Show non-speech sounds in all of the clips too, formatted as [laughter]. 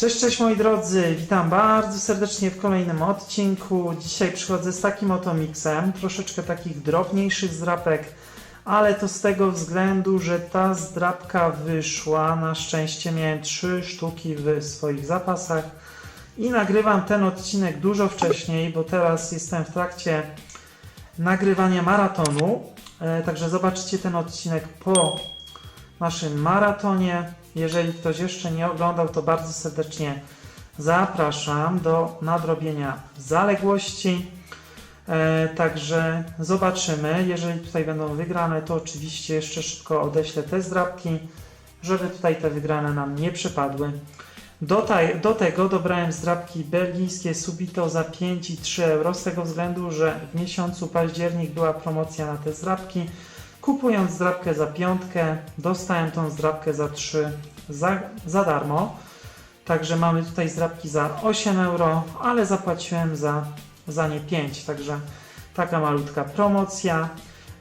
Cześć, cześć moi drodzy, witam bardzo serdecznie w kolejnym odcinku. Dzisiaj przychodzę z takim oto miksem, troszeczkę takich drobniejszych zdrapek, ale to z tego względu, że ta zdrapka wyszła. Na szczęście miałem trzy sztuki w swoich zapasach i nagrywam ten odcinek dużo wcześniej, bo teraz jestem w trakcie nagrywania maratonu. E, Także zobaczycie ten odcinek po naszym maratonie. Jeżeli ktoś jeszcze nie oglądał, to bardzo serdecznie zapraszam do nadrobienia zaległości. E, także zobaczymy. Jeżeli tutaj będą wygrane, to oczywiście jeszcze szybko odeślę te zdrabki, żeby tutaj te wygrane nam nie przypadły. Do, taj, do tego dobrałem zdrabki belgijskie Subito za 5,3 euro, z tego względu, że w miesiącu październik była promocja na te zdrabki. Kupując zdrabkę za piątkę, dostałem tą zdrabkę za 3 za, za darmo. Także mamy tutaj zdrabki za 8 euro, ale zapłaciłem za, za nie 5. Także taka malutka promocja.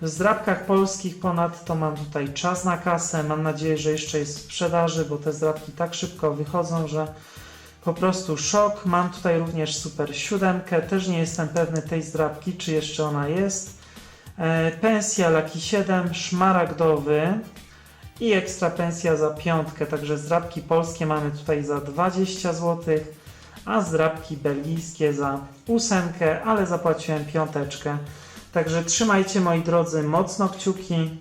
W zdrabkach polskich ponadto mam tutaj czas na kasę. Mam nadzieję, że jeszcze jest w sprzedaży, bo te zdrabki tak szybko wychodzą, że po prostu szok. Mam tutaj również super siódemkę. Też nie jestem pewny tej zdrabki, czy jeszcze ona jest. E, Pensja Laki 7, szmaragdowy i ekstra pensja za piątkę. Także zdrabki polskie mamy tutaj za 20 zł, a zdrabki belgijskie za ósemkę, ale zapłaciłem piąteczkę. Także trzymajcie moi drodzy mocno kciuki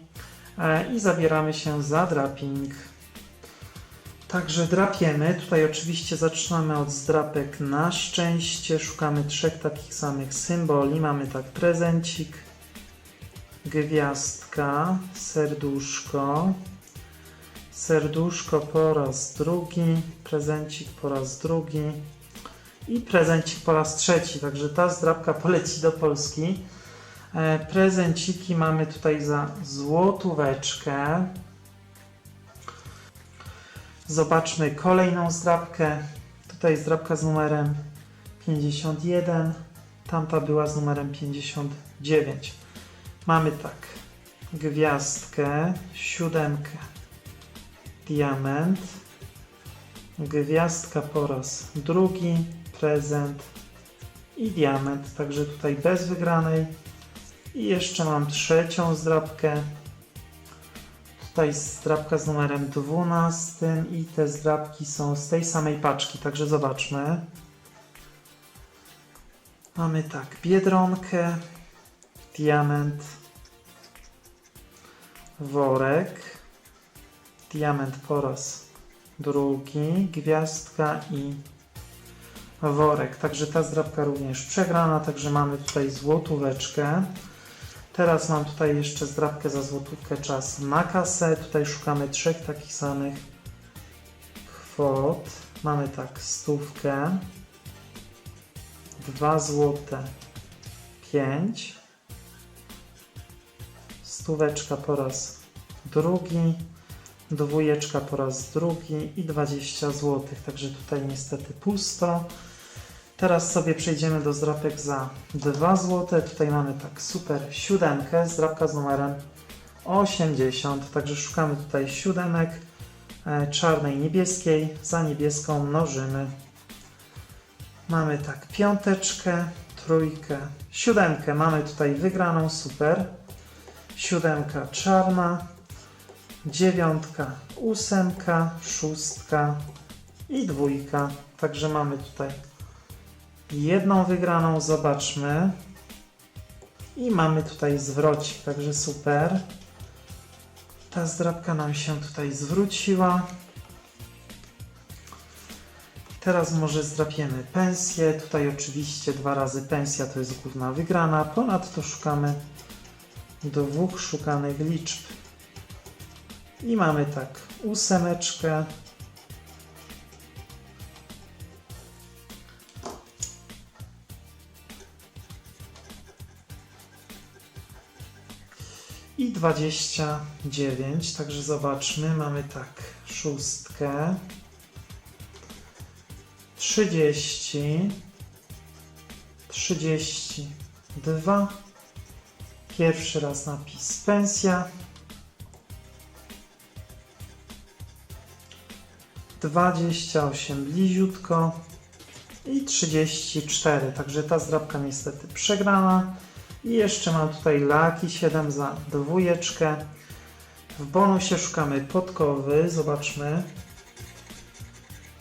e, i zabieramy się za draping. Także drapiemy. Tutaj oczywiście zaczynamy od zdrapek na szczęście. Szukamy trzech takich samych symboli. Mamy tak prezencik, gwiazdka, serduszko, serduszko po raz drugi, prezencik po raz drugi i prezencik po raz trzeci. Także ta zdrabka poleci do Polski. E, Prezenciki mamy tutaj za złotóweczkę. Zobaczmy kolejną zdrabkę. Tutaj zdrabka z numerem 51. Tamta była z numerem 59. Mamy tak. Gwiazdkę, siódemkę, diament, gwiazdka po raz drugi, prezent i diament. Także tutaj bez wygranej. I jeszcze mam trzecią zdrabkę. Tutaj zdrabka z numerem 12 i te zdrabki są z tej samej paczki, także zobaczmy. Mamy tak, biedronkę, diament, worek, diament po raz drugi, gwiazdka i worek. Także ta zdrabka również przegrana, także mamy tutaj złotóweczkę. Teraz mam tutaj jeszcze zdrabkę za złotówkę, czas na kasę. Tutaj szukamy trzech takich samych kwot. Mamy tak stówkę, dwa złote, pięć, stóweczka po raz drugi, dwójeczka po raz drugi i 20 zł. Także tutaj niestety pusto. Teraz sobie przejdziemy do zdrapek za 2 zł. Tutaj mamy tak super siódemkę, zdrapka z numerem 80. Także szukamy tutaj siódemek e, czarnej, niebieskiej. Za niebieską mnożymy. Mamy tak piąteczkę, trójkę, siódemkę. Mamy tutaj wygraną, super. Siódemka czarna, dziewiątka, ósemka, szóstka i dwójka. Także mamy tutaj jedną wygraną, zobaczmy. I mamy tutaj zwrocik, także super. Ta zdrabka nam się tutaj zwróciła. Teraz może zdrapiemy pensję. Tutaj oczywiście dwa razy pensja to jest główna wygrana. Ponadto szukamy dwóch szukanych liczb. I mamy tak ósemeczkę, i 29. Także zobaczmy, mamy tak szóstkę, 30, 32. Pierwszy raz napis pensja. 28 bliziutko i 34. Także ta zdrabka niestety przegrana. I jeszcze mam tutaj laki 7 za dwójeczkę. W bonusie szukamy podkowy. Zobaczmy.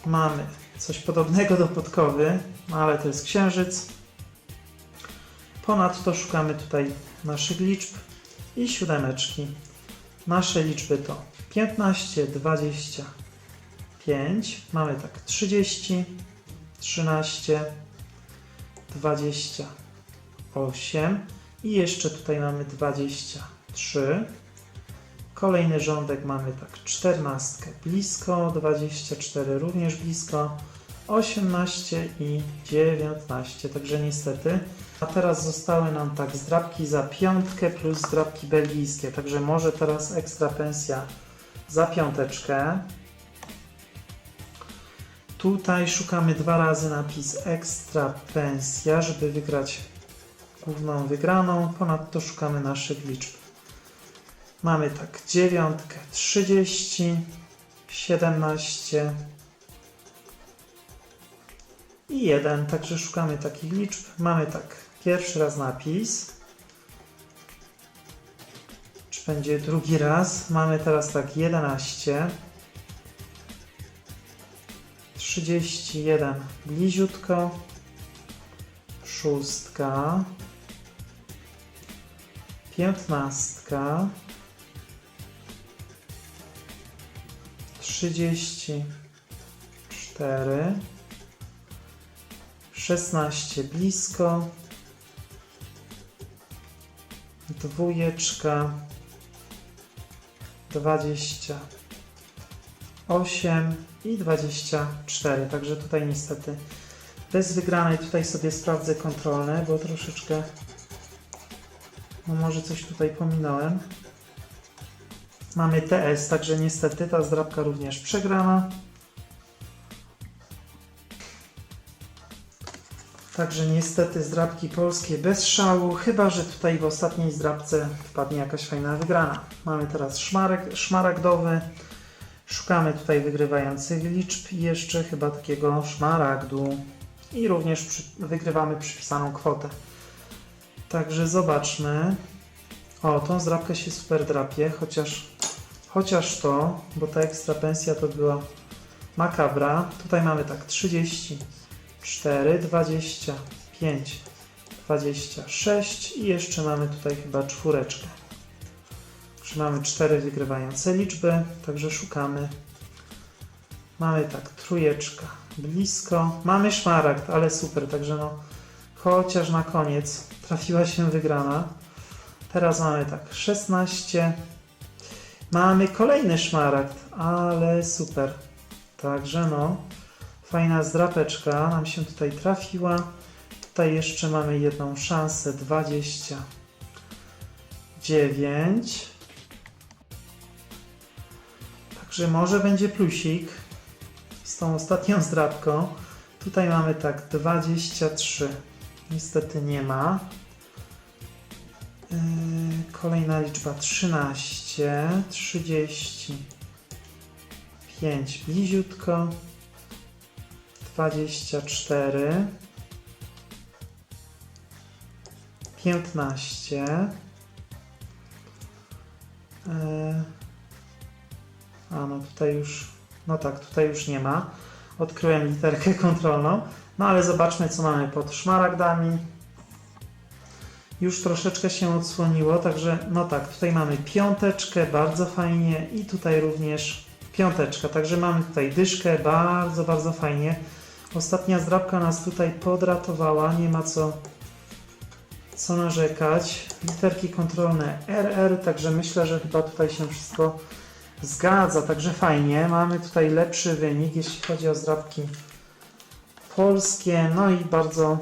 Mamy coś podobnego do podkowy, ale to jest księżyc. Ponadto szukamy tutaj naszych liczb i siódemeczki. Nasze liczby to 15, 25, mamy tak 30, 13, 28 i jeszcze tutaj mamy 23. Kolejny rządek mamy tak 14 blisko, 24 również blisko, 18 i 19, także niestety. A teraz zostały nam tak zdrabki za piątkę plus zdrabki belgijskie, także może teraz ekstra pensja za piąteczkę. Tutaj szukamy dwa razy napis ekstra pensja, żeby wygrać główną wygraną. Ponadto szukamy naszych liczb. Mamy tak dziewiątkę 30, 17 i 1, także szukamy takich liczb. Mamy tak. Pierwszy raz napis. Czy będzie drugi raz? Mamy teraz tak 11, 31 bliziutko, szóstka, piętnastka, 34, 16 blisko, dwójeczka, 28 i 24. Także tutaj niestety bez wygranej. Tutaj sobie sprawdzę kontrolne, bo troszeczkę no może coś tutaj pominąłem. Mamy TS, także niestety ta zdrabka również przegrana. Także niestety zdrabki polskie bez szału, chyba że tutaj w ostatniej zdrabce wpadnie jakaś fajna wygrana. Mamy teraz szmarek, szmaragdowy. Szukamy tutaj wygrywających liczb i jeszcze chyba takiego szmaragdu. I również przy, wygrywamy przypisaną kwotę. Także zobaczmy. O, tą zdrabkę się super drapie, chociaż, chociaż to, bo ta ekstra pensja to była makabra. Tutaj mamy tak 34, 25, 26 i jeszcze mamy tutaj chyba czwóreczkę. Także mamy cztery wygrywające liczby, także szukamy. Mamy tak trójeczka blisko. Mamy szmaragd, ale super, także no chociaż na koniec trafiła się wygrana. Teraz mamy tak 16. Mamy kolejny szmaragd, ale super. Także no, fajna zdrapeczka nam się tutaj trafiła. Tutaj jeszcze mamy jedną szansę 29. Także może będzie plusik z tą ostatnią zdrabką. Tutaj mamy tak 23. Niestety nie ma. Yy, Kolejna liczba 13, 35 bliziutko, 24, 15, Yy, a no tutaj już, no tak, tutaj już nie ma. Odkryłem literkę [laughs] kontrolną, no ale zobaczmy co mamy pod szmaragdami już troszeczkę się odsłoniło, także no tak, tutaj mamy piąteczkę, bardzo fajnie i tutaj również piąteczka, także mamy tutaj dyszkę, bardzo, bardzo fajnie. Ostatnia zdrabka nas tutaj podratowała, nie ma co, co narzekać. Literki kontrolne RR, także myślę, że chyba tutaj się wszystko zgadza, także fajnie. Mamy tutaj lepszy wynik, jeśli chodzi o zdrabki polskie, no i bardzo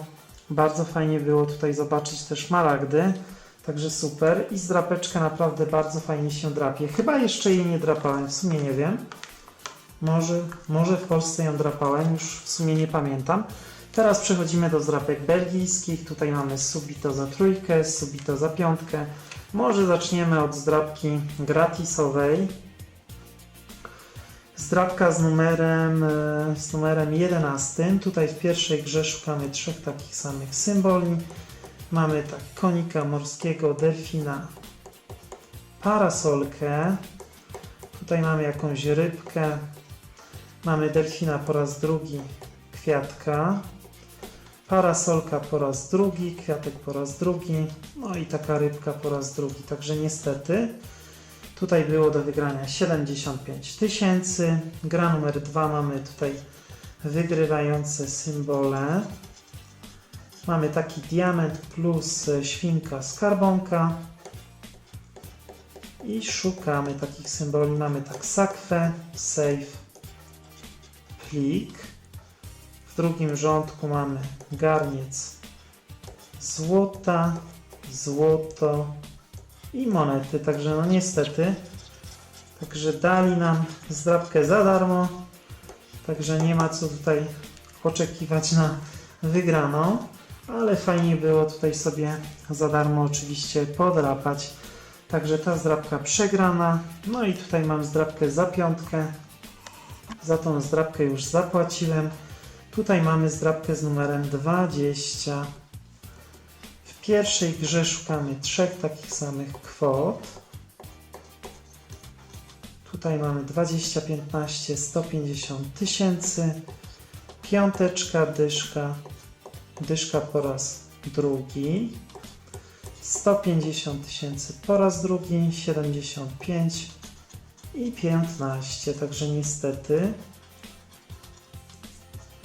bardzo fajnie było tutaj zobaczyć te szmaragdy. Także super. I zdrapeczka naprawdę bardzo fajnie się drapie. Chyba jeszcze jej nie drapałem, w sumie nie wiem. Może, może w Polsce ją drapałem, już w sumie nie pamiętam. Teraz przechodzimy do zdrapek belgijskich. Tutaj mamy subito za trójkę, subito za piątkę. Może zaczniemy od zdrapki gratisowej. Zdrabka z numerem, e, z numerem 11. Tutaj w pierwszej grze szukamy trzech takich samych symboli. Mamy tak konika morskiego, delfina, parasolkę. Tutaj mamy jakąś rybkę. Mamy delfina po raz drugi, kwiatka. Parasolka po raz drugi, kwiatek po raz drugi. No i taka rybka po raz drugi. Także niestety tutaj było do wygrania 75 tysięcy. Gra numer dwa mamy tutaj wygrywające symbole. Mamy taki diament plus świnka skarbonka. I szukamy takich symboli. Mamy tak sakwę, save, plik. W drugim rządku mamy garniec złota, złoto i monety. Także no niestety. Także dali nam zdrabkę za darmo. Także nie ma co tutaj oczekiwać na wygraną. Ale fajnie było tutaj sobie za darmo oczywiście podrapać. Także ta zdrabka przegrana. No i tutaj mam zdrabkę za piątkę. Za tą zdrabkę już zapłaciłem. Tutaj mamy zdrabkę z numerem 20. W pierwszej grze szukamy trzech takich samych kwot. Tutaj mamy 20, 15, 150 tysięcy. Piąteczka, dyszka, dyszka po raz drugi. 150 tysięcy po raz drugi, 75 i 15. Także niestety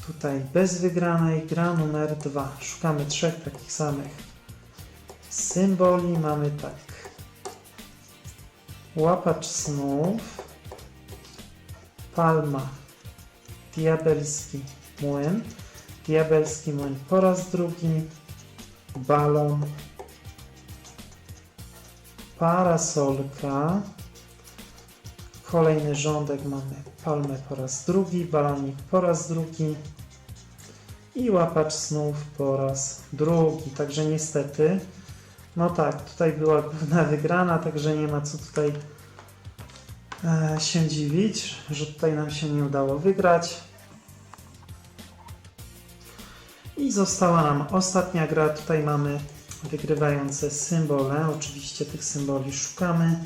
tutaj bez wygranej gra numer 2. Szukamy trzech takich samych symboli. Mamy tak. Łapacz snów, palma, diabelski młyn, diabelski młyn po raz drugi, balon, parasolka, kolejny rządek mamy palmę po raz drugi, balonik po raz drugi i łapacz snów po raz drugi. Także niestety, no tak, tutaj była główna wygrana, także nie ma co tutaj e, się dziwić, że tutaj nam się nie udało wygrać. I została nam ostatnia gra. Tutaj mamy wygrywające symbole. Oczywiście tych symboli szukamy.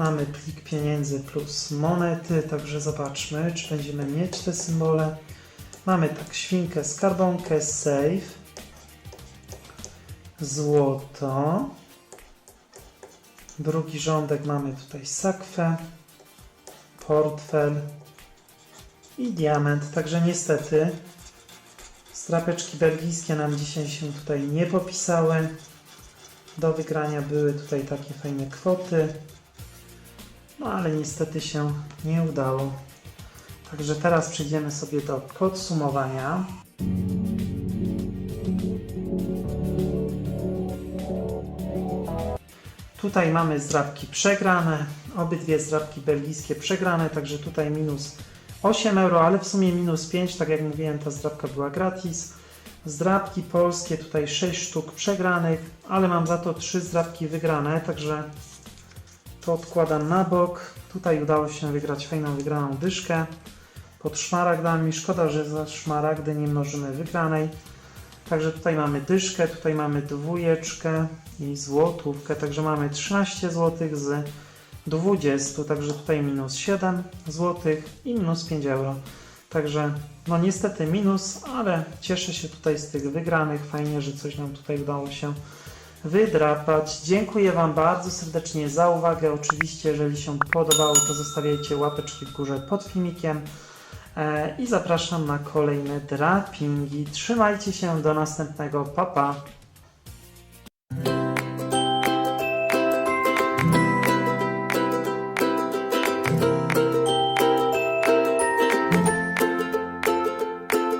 Mamy plik pieniędzy plus monety, także zobaczmy, czy będziemy mieć te symbole. Mamy tak świnkę, skarbonkę, save, złoto. Drugi rządek mamy tutaj sakwę, portfel i diament. Także niestety strapeczki belgijskie nam dzisiaj się tutaj nie popisały. Do wygrania były tutaj takie fajne kwoty. No ale niestety się nie udało. Także teraz przejdziemy sobie do podsumowania. Tutaj mamy zdrabki przegrane, obydwie zdrabki belgijskie przegrane, także tutaj minus 8 euro, ale w sumie minus 5, tak jak mówiłem, ta zdrabka była gratis. Zdrabki polskie, tutaj 6 sztuk przegranych, ale mam za to 3 zdrabki wygrane, także to odkładam na bok. Tutaj udało się wygrać fajną wygraną dyszkę pod szmaragdami. Szkoda, że za szmaragdy nie mnożymy wygranej. Także tutaj mamy dyszkę, tutaj mamy dwójeczkę i złotówkę, także mamy 13 zł z 20, także tutaj minus 7 zł i minus 5 euro. Także no niestety minus, ale cieszę się tutaj z tych wygranych. Fajnie, że coś nam tutaj udało się wydrapać. Dziękuję Wam bardzo serdecznie za uwagę. Oczywiście, jeżeli się podobało, to zostawiajcie łapeczki w górze pod filmikiem e, i zapraszam na kolejne drapingi. Trzymajcie się, do następnego, papa. Pa.